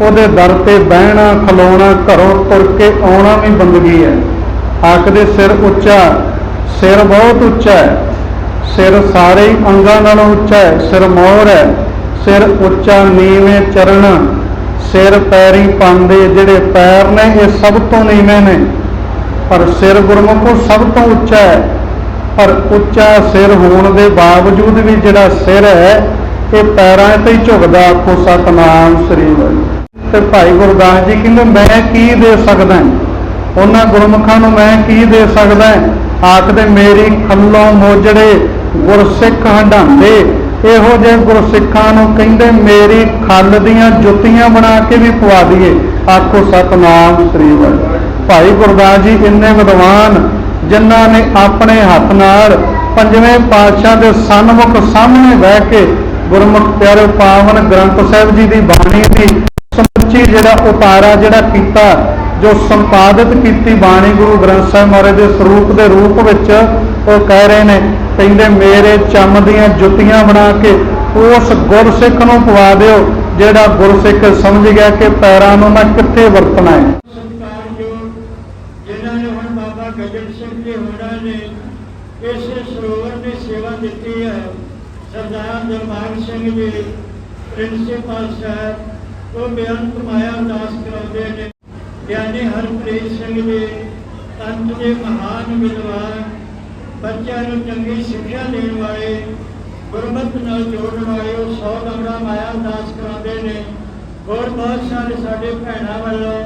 ਉਹਦੇ ਦਰ ਤੇ ਬਹਿਣਾ, ਖਲੋਣਾ, ਘਰੋਂ ਤੁਰ ਕੇ ਆਉਣਾ ਵੀ ਬੰਦਗੀ ਹੈ। ਆਖਦੇ ਸਿਰ ਉੱਚਾ, ਸਿਰ ਬਹੁਤ ਉੱਚਾ ਹੈ। ਸਿਰ ਸਾਰੇ ਅੰਗਾਂ ਨਾਲੋਂ ਉੱਚਾ ਹੈ। ਸਿਰ ਮੋਹਰ ਹੈ। ਸਿਰ ਉੱਚਾ ਨੀਵੇਂ ਚਰਨ ਸਿਰ ਪੈਰੀ ਪਾਉਂਦੇ ਜਿਹੜੇ ਪੈਰ ਨੇ, ਇਹ ਸਭ ਤੋਂ ਨੀਵੇਂ ਨੇ। ਪਰ ਸਿਰ ਗੁਰਮੁਖੋ ਸਭ ਤੋਂ ਉੱਚਾ ਹੈ। ਪਰ ਉੱਚਾ ਸਿਰ ਹੋਣ ਦੇ ਬਾਵਜੂਦ ਵੀ ਜਿਹੜਾ ਸਿਰ ਹੈ, ਇਹ ਪੈਰਾਂ ਤੇ ਹੀ ਝੁਕਦਾ, ਆਖੋ ਸਤਨਾਮ ਸ੍ਰੀ ਵਾਹਿਗੁਰੂ। ਤੇ ਭਾਈ ਗੁਰਦਾਸ ਜੀ ਕਹਿੰਦੇ, ਮੈਂ ਕੀ ਦੇ ਸਕਦਾ ਉਹਨਾਂ ਗੁਰਮੁਖਾਂ ਨੂੰ, ਮੈਂ ਕੀ ਦੇ ਸਕਦਾ ਆਖਦੇ ਮੇਰੀ ਖੱਲੋਂ ਮੋਜੜੇ ਗੁਰਸਿੱਖ ਹੰਡਾਉਂਦੇ ਇਹੋ ਜਿਹੇ ਗੁਰਸਿੱਖਾਂ ਨੂੰ ਕਹਿੰਦੇ, ਮੇਰੀ ਖੱਲ ਦੀਆਂ ਜੁੱਤੀਆਂ ਬਣਾ ਕੇ ਵੀ ਪਵਾ ਦਈਏ। ਆਖੋ, ਸਤਨਾਮ ਸ੍ਰੀ ਵਾਹਿਗੁਰੂ। ਭਾਈ ਗੁਰਦਾਸ ਜੀ ਇੰਨੇ ਵਿਦਵਾਨ, ਜਿਨ੍ਹਾਂ ਨੇ ਆਪਣੇ ਹੱਥ ਨਾਲ ਪੰਜਵੇਂ ਪਾਤਸ਼ਾਹ ਦੇ ਸਨਮੁਖ ਸਾਹਮਣੇ ਬਹਿ ਕੇ ਗੁਰਮੁਖ ਪਿਆਰੇ ਪਾਵਨ ਗ੍ਰੰਥ ਸਾਹਿਬ ਜੀ ਦੀ ਬਾਣੀ ਦੀ ਸਮੁੱਚੀ ਜਿਹੜਾ ਉਤਾਰਾ ਜਿਹੜਾ ਕੀਤਾ, ਜੋ ਸੰਪਾਦਿਤ ਕੀਤੀ ਬਾਣੀ ਗੁਰੂ ਗ੍ਰੰਥ ਸਾਹਿਬ ਮਹਾਰਾਜ ਦੇ ਸਰੂਪ ਦੇ ਰੂਪ ਵਿੱਚ ਉਹ ਕਹਿ ਰਹੇ ਨੇ, ਕਹਿੰਦੇ, ਮੇਰੇ ਚੰਮ ਦੀਆਂ ਜੁੱਤੀਆਂ ਬਣਾ ਕੇ ਉਸ ਗੁਰਸਿੱਖ ਨੂੰ ਪਵਾ ਦਿਓ, ਜਿਹੜਾ ਗੁਰਸਿੱਖ ਸਮਝ ਗਿਆ ਕਿ ਪੈਰਾਂ ਨੂੰ ਮੈਂ ਕਿੱਥੇ ਵਰਤਣਾ ਹੈ? ਸਤਿਕਾਰਯੋਗ ਜਿਨ੍ਹਾਂ ਨੇ ਹੁਣ ਬਾਬਾ ਗਜਨ ਸਿੰਘ ਜੀ ਹੋਰਾਂ ਨੇ ਇਸ ਸਰੋਵਰ ਦੀ ਸੇਵਾ ਦਿੱਤੀ ਹੈ, ਸਰਦਾਰ ਦਰਬਾਰ ਸਿੰਘ ਜੀ, ਪ੍ਰਿੰਸੀਪਲ ਸਾਹਿਬ ਉਹ ਬੇਅੰਤ ਮਾਇਆ ਅਰਦਾਸ ਕਰਾਉਂਦੇ ਨੇ ਗਿਆਨੀ ਹਰਪ੍ਰੀਤ ਸਿੰਘ ਜੀ ਤੰਤ ਦੇ ਮਹਾਨ ਵਿਦਵਾਨ, ਬੱਚਿਆਂ ਨੂੰ ਚੰਗੀ ਸਿੱਖਿਆ ਦੇਣ ਵਾਲੇ, ਗੁਰਮਤਿ ਨਾਲ ਜੋੜਨ ਵਾਲੇ ਉਹ ਸੌ ਲੰਗੜਾ ਮਾਇਆ ਦਾਸ ਕਰਾਉਂਦੇ ਨੇ। ਹੋਰ ਬਹੁਤ ਸਾਰੇ ਸਾਡੇ ਭੈਣਾਂ ਵੱਲੋਂ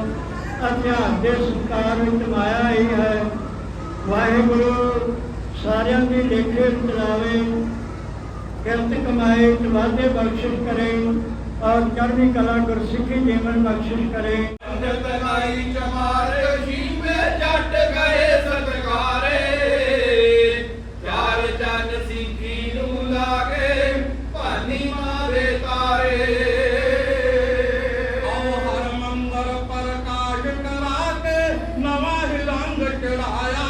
ਅਧਿਆਨ ਦੇ ਸਤਕਾਰ ਵਿੱਚ ਮਾਇਆ ਹੀ ਹੈ। ਵਾਹਿਗੁਰੂ ਸਾਰਿਆਂ ਦੀ ਲੇਖੇ ਚਲਾਵੇ ਕਿਰਤ ਕਮਾਏ ਤੇ ਵਾਧੇ ਬਖਸ਼ਿਸ਼ ਕਰੇ। ਔਰ ਚੜ੍ਹਦੀ ਕਲਾ ਗੁਰਸਿੱਖੀ ਜੀਵਨ ਬਖਸ਼ਿਸ਼ ਕਰੇ। ਤਨਾਈ ਚਮਾਰੇ ਜੀਵੇ ਜੱਟ ਗਏ ਸਤਕਾਰੇ। ਚਾਰ ਚੰਨ ਸਿੱਖੀ ਨੂੰ ਲਾਗੇ ਭਾਨੀ ਮਾਰੇ ਤਾਰੇ। ਓ ਹਰ ਮੰਦਰ ਪ੍ਰਕਾਸ਼ ਕਰਾ ਕੇ ਨਵਾਂ ਹੀ ਰੰਗ ਚੜਾਇਆ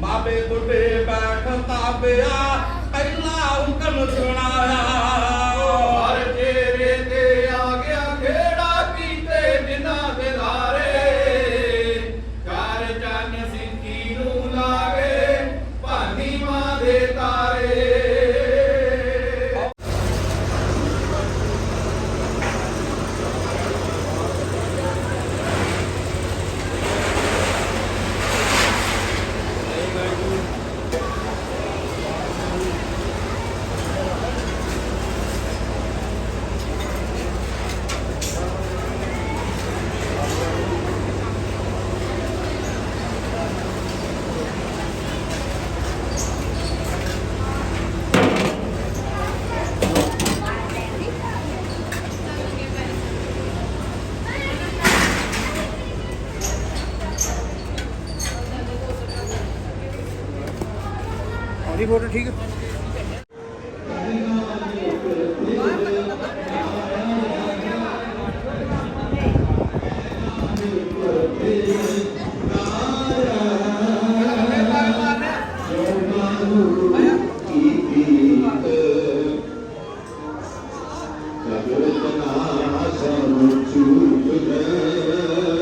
ਬਾਬੇ ਬੁੱਢੇ ਬੈਠ ਤਾਬਿਆ ਪਹਿਲਾ ਹੁਕਮ ਸੁਣਾਇਆ ਹਰ ਤੇਰੇ ਤੇ ਆ ਗਿਆ ਖੇੜਾ ਕੀਤੇ ਜਿਨ੍ਹਾਂ ਦੇ ਧਾਰੇ ਕਰ ਚੰਨ ਸਿੱਖੀ ਨੂੰ ਲਾਗੇ ਭਾਨੀ ਮਾਂ ਦੇ ਤਾਰੇ ਆਉਂਦੀ ਫੋਟੋ ਠੀਕ ਜਗਤ ਨਾਸ ਝੂਠ ਹੈ